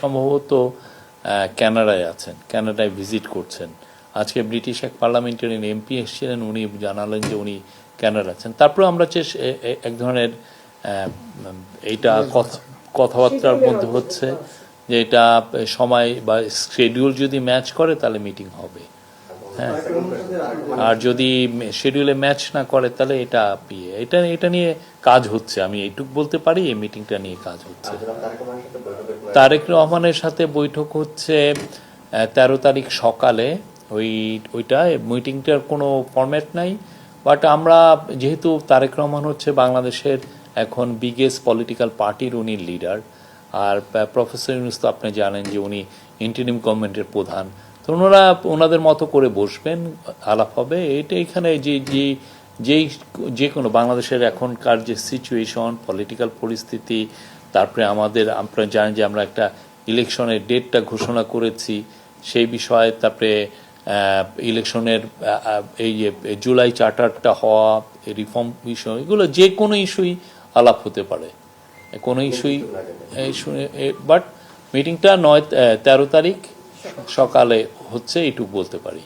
সম্ভবত ক্যানাডায় আছেন ক্যানাডায় ভিজিট করছেন। আজকে ব্রিটিশ এক পার্লামেন্টারিয়ান এমপি এসেছিলেন উনি জানালেন যে উনি ক্যানাডা আছেন। তারপরে আমরা চেস এক ধরনের এইটা কথা কথাবার্তার মধ্যে হচ্ছে যে এটা সময় বা শেডিউল যদি ম্যাচ করে তাহলে মিটিং হবে। হ্যাঁ। আর যদি শিডিউলে ম্যাচ না করে তাহলে এটা ইয়ে এটা এটা নিয়ে কাজ হচ্ছে। আমি এইটুক বলতে পারি এই মিটিংটা নিয়ে কাজ হচ্ছে। তারেক রহমানের সাথে বৈঠক হচ্ছে। তেরো তারিখ সকালে। ওই ওইটা মিটিংটার কোনো ফরম্যাট নাই। বাট আমরা যেহেতু তারেক রহমান হচ্ছে বাংলাদেশের এখন বিগেস্ট পলিটিক্যাল পার্টির উনি লিডার আর প্রফেসর ইউনুস তো আপনি জানেন যে উনি ইন্টারিম গভর্নমেন্টের প্রধান। তো ওনারা ওনাদের মতো করে বসবেন আলাপ হবে। এটা এখানে যে যে যেই যে কোনো বাংলাদেশের এখনকার যে সিচুয়েশন পলিটিক্যাল পরিস্থিতি তারপরে আমাদের আপনারা জানেন যে আমরা একটা ইলেকশনের ডেটটা ঘোষণা করেছি সেই বিষয়ে তারপরে ইলেকশনের এই যে জুলাই চার্টারটা হওয়া রিফর্ম বিষয় এগুলো যে কোনো ইস্যুই আলাপ হতে পারে। কোনো ইস্যুই বাট মিটিংটা নয় তেরো তারিখ। সকালে হচ্ছে এইটুকু বলতে পারি।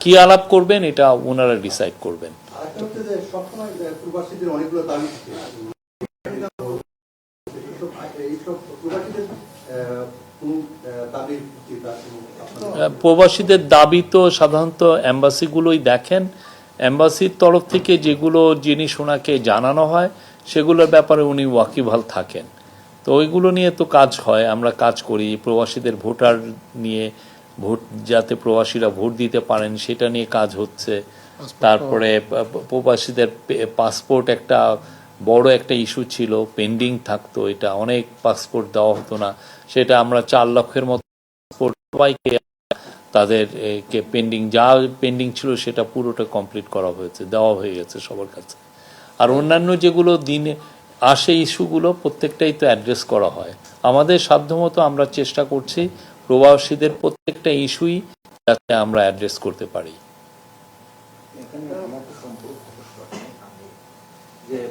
কি আলাপ করবেন এটা ওনারা ডিসাইড করবেন। প্রবাসীদের দাবি তো সাধারণত অ্যাম্বাসিগুলোই দেখেন। অ্যাম্বাসির তরফ থেকে যেগুলো জিনিস ওনাকে জানানো হয় সেগুলোর ব্যাপারে উনি ওয়াকিবহাল থাকেন। তো ওইগুলো নিয়ে তো কাজ হয় আমরা কাজ করি প্রবাসীদের ভোটার নিয়ে ভোট যাতে প্রবাসীরা ভোট দিতে পারেন সেটা নিয়ে কাজ হচ্ছে। তারপরে প্রবাসীদের পাসপোর্ট একটা বড় একটা ইস্যু ছিল পেন্ডিং থাকতো এটা অনেক পাসপোর্ট দেওয়া হতো না। সেটা আমরা চার লক্ষের মতো পাসপোর্ট সবাইকে তাদের কে পেন্ডিং যা পেন্ডিং ছিল সেটা পুরোটা কমপ্লিট করা হয়েছে দেওয়া হয়ে গেছে সবার কাছে। আর অন্যান্য যেগুলো দিনে আসে ইস্যুগুলো প্রত্যেকটাই তো অ্যাড্রেস করা হয়। আমাদের সাধ্যমতো আমরা চেষ্টা করছি প্রবাসীদের প্রত্যেকটা ইস্যুই যাতে আমরা অ্যাড্রেস করতে পারি। ইয়ে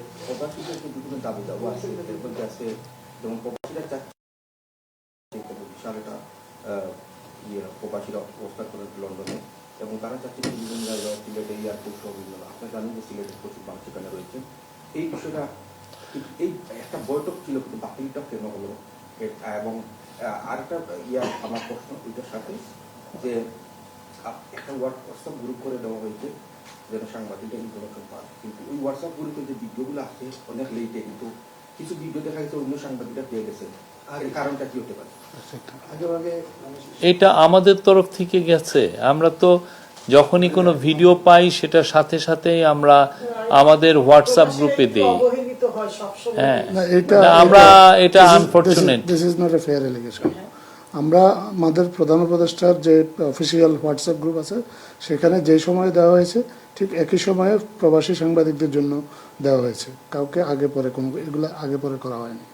এই বিষয়টা এই একটা বৈঠক ছিল কিন্তু বাতিলটা কেন হলো? এবং আরেকটা ইয়া আমার প্রশ্ন ওইটার সাথে যে একটা হোয়াটসঅ্যাপ গ্রুপ করে দেওয়া হয়েছে যেন সাংবাদিকরা ইনফরমেশন পান কিন্তু ওই হোয়াটসঅ্যাপ গ্রুপে যে ভিডিওগুলো আসছে অনেক লেটে কিন্তু কিছু ভিডিও দেখা গেছে অন্য সাংবাদিকরা পেয়ে গেছে। কারণটা কি হতে পারে? আগে এটা আমাদের তরফ থেকে গেছে। আমরা তো যখনই কোনো ভিডিও পাই সেটা সাথে সাথেই আমরা আমাদের হোয়াটসঅ্যাপ গ্রুপে দেই। হয় সবসময়। না, এটা না, আমরা এটা unfortunate this is not a fair allegation আমরা আমাদের প্রধান উপদেষ্টার যে অফিসিয়াল হোয়াটসঅ্যাপ গ্রুপ আছে সেখানে যে সময় দেওয়া হয়েছে ঠিক একই সময়ে প্রবাসী সাংবাদিকদের জন্য দেওয়া হয়েছে। কাউকে আগে পরে কোনো এগুলো আগে পরে করা হয়নি।